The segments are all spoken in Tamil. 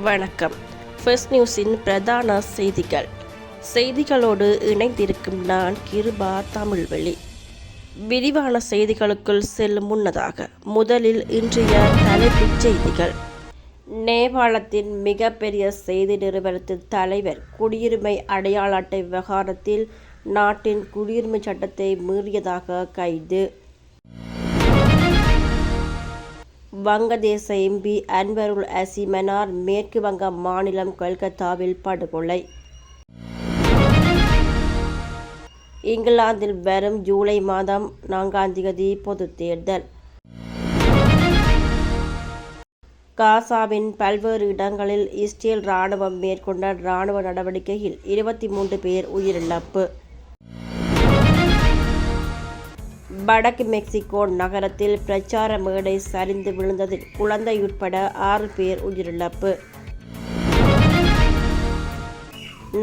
வணக்கம். ஃபர்ஸ்ட் நியூஸின் பிரதான செய்திகள். செய்திகளோடு இணைந்திருக்கும் நான் கிருபா தமிழ்வெளி. விரிவான செய்திகளுக்குள் செல்லும் முன்னதாக முதலில் இன்றைய தலைப்புச் செய்திகள். நேபாளத்தின் மிகப்பெரிய செய்தி நிறுவனத்தின் தலைவர் குடியுரிமை அடையாள அட்டை விவகாரத்தில் நாட்டின் குடியுரிமை சட்டத்தை மீறியதாக கைது. வங்கதேச எம்பி அன்வருல் அசிமனார் மேற்கு வங்க மாநிலம் கொல்கத்தாவில் படுகொலை. இங்கிலாந்தில் வரும் ஜூலை மாதம் நான்காம் தேதி பொது தேர்தல். காசாவின் பல்வேறு இடங்களில் இஸ்ரேல் ராணுவம் மேற்கொண்ட ராணுவ நடவடிக்கையில் இருபத்தி மூன்று பேர் உயிரிழப்பு. வடக்கு மெக்சிகோ நகரத்தில் பிரச்சார மேடை சரிந்து விழுந்ததில் குழந்தை உட்பட ஆறு பேர் உயிரிழப்பு.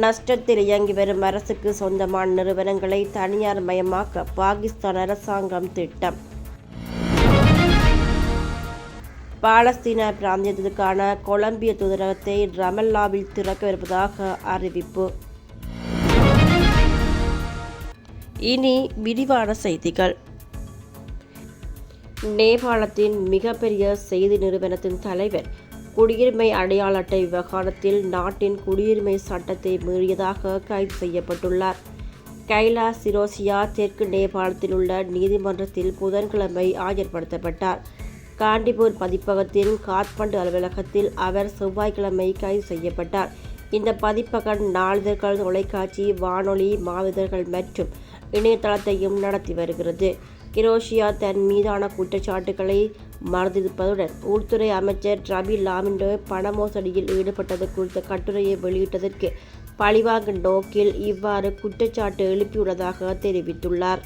நஷ்டத்தில் இயங்கி வரும் அரசுக்கு சொந்தமான நிறுவனங்களை தனியார் மயமாக்க பாகிஸ்தான் அரசாங்கம் திட்டம். பாலஸ்தீன பிராந்தியத்திற்கான கொலம்பிய தூதரகத்தை ரமல்லாவில் திறக்கவிருப்பதாக அறிவிப்பு. இனி விரிவான செய்திகள். நேபாளத்தின் மிகப்பெரிய செய்தி நிறுவனத்தின் தலைவர் குடியுரிமை அடையாள அட்டை விவகாரத்தில் நாட்டின் குடியுரிமை சட்டத்தை மீறியதாக கைது செய்யப்பட்டுள்ளார். கைலா சிரோசியா தெற்கு நேபாளத்தில் உள்ள நீதிமன்றத்தில் புதன்கிழமை ஆஜர்படுத்தப்பட்டார். காண்டிபூர் பதிப்பகத்தின் காத்மண்டு அலுவலகத்தில் அவர் செவ்வாய்க்கிழமை கைது செய்யப்பட்டார். இந்த பதிப்பகம் நாளிதழ்கள் தொலைக்காட்சி வானொலி மாவிதழ்கள் மற்றும் இணையதளத்தையும் நடத்தி வருகிறது. கிரோஷியா தன் மீதான குற்றச்சாட்டுகளை மறந்திருப்பதுடன் உள்துறை அமைச்சர் ரபி லாமிண்டோ பண மோசடியில் ஈடுபட்டது குறித்த கட்டுரையை வெளியிட்டதற்கு பழிவாங்கும் நோக்கில் இவ்வாறு குற்றச்சாட்டு எழுப்பியுள்ளதாக தெரிவித்துள்ளார்.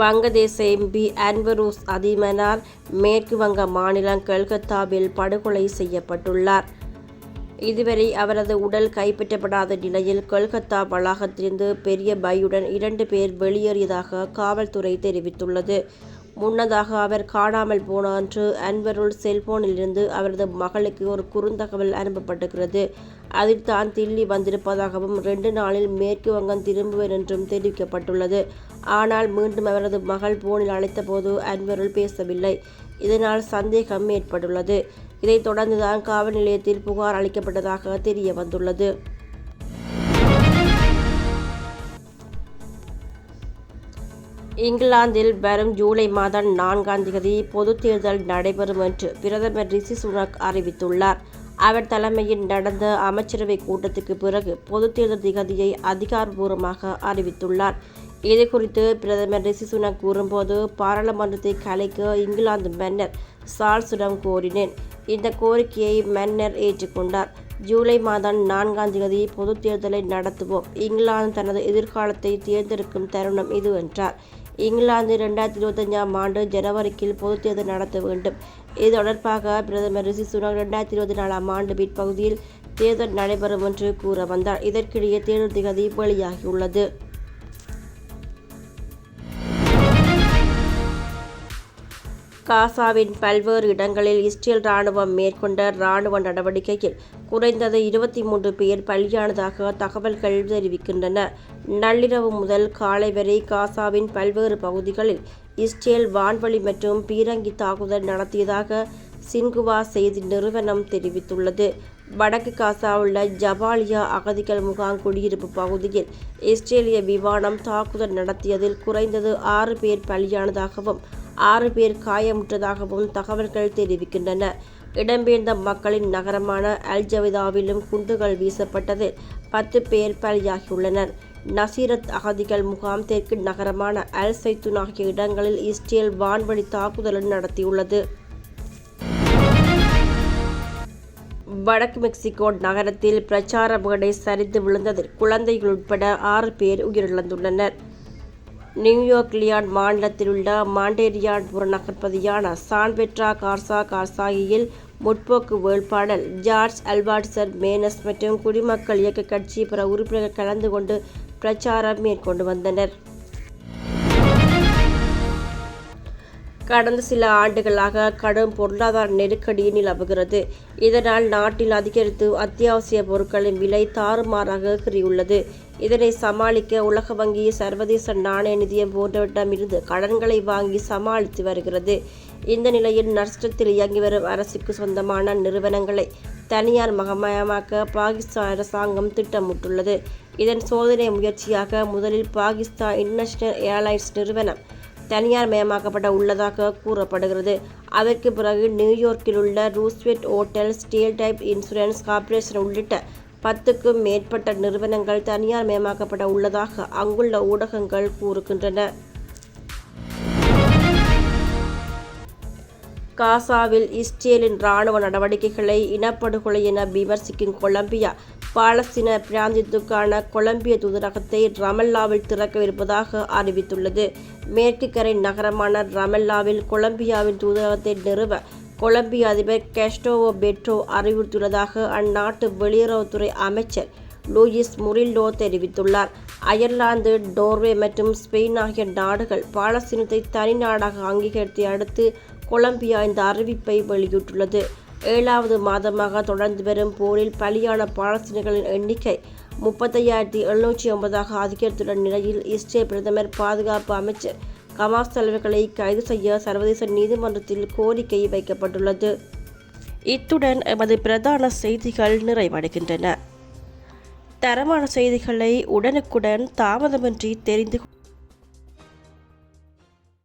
வங்கதேச எம்பி அன்வரூஸ் அதிமனார் மேற்கு வங்க மாநிலம் கல்கத்தாவில் படுகொலை செய்யப்பட்டுள்ளார். இதுவரை அவரது உடல் கைப்பற்றப்படாத நிலையில் கொல்கத்தா வளாகத்திலிருந்து பெரிய பையுடன் இரண்டு பேர் வெளியேறியதாக காவல்துறை தெரிவித்துள்ளது. முன்னதாக அவர் காணாமல் போன அன்று அன்வருள் செல்போனிலிருந்து அவரது மகளுக்கு ஒரு குறுந்தகவல் அனுப்பப்பட்டுகிறது அதில் தான் தில்லி வந்திருப்பதாகவும் ரெண்டு நாளில் மேற்கு வங்கம் திரும்புவேன் என்றும் தெரிவிக்கப்பட்டுள்ளது. ஆனால் மீண்டும் அவரது மகள் போனில் அழைத்தபோது அன்வருள் பேசவில்லை. இதனால் சந்தேகம் ஏற்பட்டுள்ளது. இதைத் தொடர்ந்துதான் காவல் நிலையத்தில் புகார் அளிக்கப்பட்டதாக தெரிய வந்துள்ளது. இங்கிலாந்தில் வரும் ஜூலை மாதம் நான்காம் தேதி பொதுத் தேர்தல் நடைபெறும் என்று பிரதமர் ரிஷி சுனக் அறிவித்துள்ளார். அவர் தலைமையில் நடந்த அமைச்சரவை கூட்டத்துக்கு பிறகு பொதுத் தேர்தல் திகதியை அதிகாரப்பூர்வமாக அறிவித்துள்ளார். இது குறித்து பிரதமர் ரிஷி சுனக் கூறும்போது பாராளுமன்றத்தை கலைக்க இங்கிலாந்து மன்னர் சார்ல்ஸிடம் கோரினேன். இந்த கோரிக்கையை மன்னர் ஏற்றுக்கொண்டார். ஜூலை மாதம் நான்காம் தேதி பொதுத் தேர்தலை நடத்துவோம். இங்கிலாந்து தனது எதிர்காலத்தை தேர்ந்தெடுக்கும் தருணம் இது என்றார். இங்கிலாந்து இரண்டாயிரத்தி இருபத்தஞ்சாம் ஆண்டு ஜனவரிக்கில் பொது தேர்தல் நடத்த வேண்டும். இது தொடர்பாக பிரதமர் ரிஷி சுனக் இரண்டாயிரத்தி இருபத்தி நாலாம் ஆண்டு பிற்பகுதியில் தேர்தல் நடைபெறும் என்று கூற வந்தார் இதற்கிடையே தேர்தல் திகதி வெளியாகியுள்ளது. காசாவின் பல்வேறு இடங்களில் இஸ்ரேல் ராணுவம் மேற்கொண்ட ராணுவ நடவடிக்கையில் குறைந்தது இருபத்தி மூன்று பேர் பலியானதாக தகவல்கள் தெரிவிக்கின்றன. நள்ளிரவு முதல் காலை வரை காசாவின் பல்வேறு பகுதிகளில் இஸ்ரேல் வான்வழி மற்றும் பீரங்கி தாக்குதல் நடத்தியதாக சின்குவா செய்தி நிறுவனம் தெரிவித்துள்ளது. வடக்கு காசா உள்ள ஜபாலியா அகதிகள் முகாம் குடியிருப்பு பகுதியில் இஸ்ரேலிய விமானம் தாக்குதல் நடத்தியதில் குறைந்தது ஆறு பேர் பலியானதாகவும் ஆறு பேர் காயமுற்றதாகவும் தகவல்கள் தெரிவிக்கின்றன. இடம்பெயர்ந்த மக்களின் நகரமான அல்ஜவிதாவிலும் குண்டுகள் வீசப்பட்டதில் பத்து பேர் பலியாகியுள்ளனர். நசீரத் அகதிகள் முகாம் தெற்கு நகரமான அல் சைத்துன் ஆகிய இடங்களில் இஸ்ரேல் வான்வழி தாக்குதல் நடத்தியுள்ளது. வடக்கு மெக்சிகோ நகரத்தில் பிரச்சார மேடை சரிந்து விழுந்ததில் குழந்தைகள் உட்பட ஆறு பேர் உயிரிழந்துள்ளனர். நியூயார்க் லியான் மாநிலத்தில் உள்ள மாண்டேரியான் புறநகர்ப்பதியான சான்பெட்ரா கார்சா கார்சாகியில் முற்போக்கு வேட்பாளர் ஜார்ஜ் அல்பாட்சர் மேனஸ் மற்றும் குடிமக்கள் இயக்க கட்சி பிற உறுப்பினர்கள் கலந்து கொண்டு பிரச்சாரம் மேற்கொண்டு வந்தனர். கடந்த சில ஆண்டுகளாக கடும் பொருளாதார நெருக்கடி நிலவுகிறது. இதனால் நாட்டில் அதிகரித்து அத்தியாவசிய பொருட்களின் விலை தாறுமாறாக கூறியுள்ளது இதனை சமாளிக்க உலக வங்கி சர்வதேச நாணய நிதியம் போன்றவற்றிடமிருந்து கடன்களை வாங்கி சமாளித்து வருகிறது. இந்த நிலையில் நஷ்டத்தில் இயங்கி வரும் அரசுக்கு சொந்தமான நிறுவனங்களை தனியார் மகமயமாக்க பாகிஸ்தான் அரசாங்கம் திட்டமிட்டுள்ளது. இதன் சோதனை முயற்சியாக முதலில் பாகிஸ்தான் இன்டர்நேஷனல் ஏர்லைன்ஸ் நிறுவனம் தனியார் மயமாக்கப்பட உள்ளதாக கூறப்படுகிறது. அதற்கு பிறகு நியூயார்க்கில் உள்ள Roosevelt hotel steel type insurance corporation உள்ளிட்ட பத்துக்கும் மேற்பட்ட நிறுவனங்கள் தனியார் மயமாக்கப்பட உள்ளதாக அங்குள்ள ஊடகங்கள் கூறுகின்றன. காசாவில் இஸ்ரேலின் இராணுவ நடவடிக்கைகளை இனப்படுகொலை என விமர்சிக்கும் கொலம்பியா பாலஸ்தீன பிராந்தியத்துக்கான கொலம்பிய தூதரகத்தை ரமல்லாவில் திறக்கவிருப்பதாக அறிவித்துள்ளது. மேற்கு கரை நகரமான ரமல்லாவில் கொலம்பியாவின் தூதரகத்தை நிறுவ கொலம்பிய அதிபர் கெஸ்டோவோ பெட்ரோ அறிவுறுத்தியுள்ளதாக அந்நாட்டு வெளியுறவுத்துறை அமைச்சர் லூயிஸ் முரில்லோ தெரிவித்துள்ளார். அயர்லாந்து டோர்வே மற்றும் ஸ்பெயின் ஆகிய நாடுகள் பாலஸ்தீனத்தை தனி நாடாக அங்கீகரித்தை அடுத்து கொலம்பியா இந்த அறிவிப்பை வெளியிட்டுள்ளது. ஏழாவது மாதமாக தொடர்ந்து வரும் போரில் பலியான பாலஸ்தீனர்களின் எண்ணிக்கை முப்பத்தையாயிரத்தி எழுநூற்றி ஒன்பதாக அதிகரித்துள்ள நிலையில் இஸ்ரேல் பிரதமர் பாதுகாப்பு அமைச்சர் கமாஸ் தலைவர்களை கைது செய்ய சர்வதேச நீதிமன்றத்தில் கோரிக்கை வைக்கப்பட்டுள்ளது. இத்துடன் எமது பிரதான செய்திகள் நிறைவடைகின்றன. தரமான செய்திகளை உடனுக்குடன் தாமதமின்றி தெரிந்து